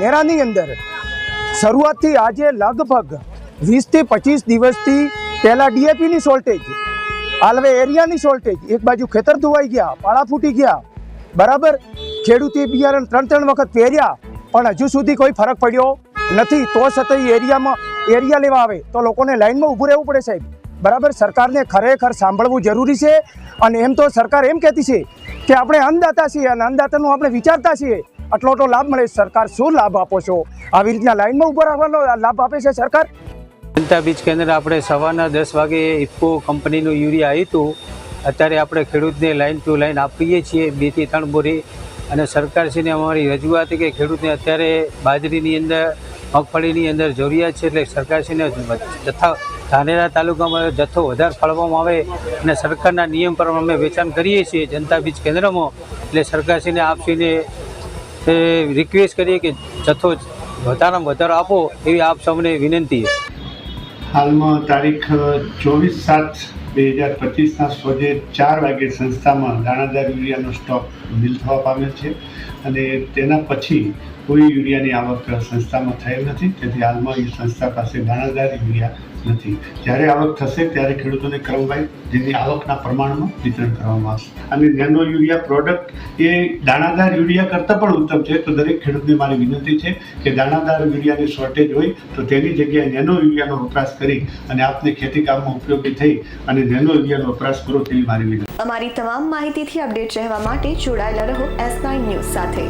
નેરાની અંદર. શરૂઆતથી આજે લગભગ વીસથી પચીસ દિવસથી પહેલાં ડીએપીની શોર્ટેજ હાલવે એરિયાની શોર્ટેજ એક બાજુ ખેતર ધોવાઈ ગયા, પાળા ફૂટી ગયા. બરાબર, ખેડૂતે બિયારણ ત્રણ ત્રણ વખત પહેર્યા, પણ હજુ સુધી કોઈ ફરક પડ્યો નથી. તો છતાં એરિયામાં, એરિયા લેવા આવે, તો લોકોને લાઇનમાં ઊભું રહેવું પડે સાહેબ. બરાબર, સરકારને ખરેખર સાંભળવું જરૂરી છે. અને એમ તો સરકાર એમ કહેતી છે કે આપણે અન્નદાતા છીએ, અને અન્નદાતાનું આપણે વિચારતા છીએ આટલો તો લાભ મળે. સરકાર શું લાભ આપો છો? આવી રીતના લાઈનમાં ઊભા રાખવાનો લાભ આપે છે સરકાર? જનતા બીજ કેન્દ્ર આપણે સવારના દસ વાગે ઇફકો કંપનીનું યુરિયા આવ્યું હતું અત્યારે આપણે ખેડૂતને લાઈન ટુ લાઈન આપીએ છીએ બેથી ત્રણ બોરી. અને સરકારશ્રીને અમારી રજૂઆત કે ખેડૂતને અત્યારે બાજરીની અંદર, મગફળીની અંદર જરૂરિયાત છે એટલે સરકારશ્રીને જથ્થા, ધાનેરા તાલુકામાં જથ્થો વધારે ફાળવવામાં આવે અને સરકારના નિયમ પ્રમાણે અમે વેચાણ કરીએ છીએ જનતા બીજ કેન્દ્રમાં. એટલે સરકારશ્રીને આપશ્રીને એ રિક્વેસ્ટ કરીએ કે જથ્થો વધારામાં વધારો આપો એવી આપ સૌને વિનંતી હાલમાં તારીખ ચોવીસ સાત બે હજાર પચીસના સોજે ચાર વાગે સંસ્થામાં દાણાદાર યુરિયાનો સ્ટોક બિલ થવા પામેલ છે અને તેના પછી કોઈ યુરિયાની આવક સંસ્થામાં થયેલ નથી. તેથી હાલમાં એ સંસ્થા પાસે દાણાદાર યુરિયા નથી. જ્યારે આવક થશે ત્યારે ખેડૂતોને ક્રમવાઇઝ જેની આવકના પ્રમાણમાં વિતરણ કરવામાં આવશે. અને નેનો યુરિયા પ્રોડક્ટ એ દાણાદાર યુરિયા કરતાં પણ ઉત્તમ છે. તો દરેક ખેડૂતને મારી વિનંતી છે કે દાણાદાર યુરિયાની શોર્ટેજ હોય તો તેની જગ્યાએ નેનો યુરિયાનો વપરાશ કરી અને આપને ખેતી કામમાં ઉપયોગી થઈ અને નેનો યુરિયાનો વપરાશ કરો તેવી મારી વિનંતી. અમારી તમામ માહિતીથી અપડેટ રહેવા માટે જોડાયેલા રહો એસ નાઇન ન્યૂઝ સાથે.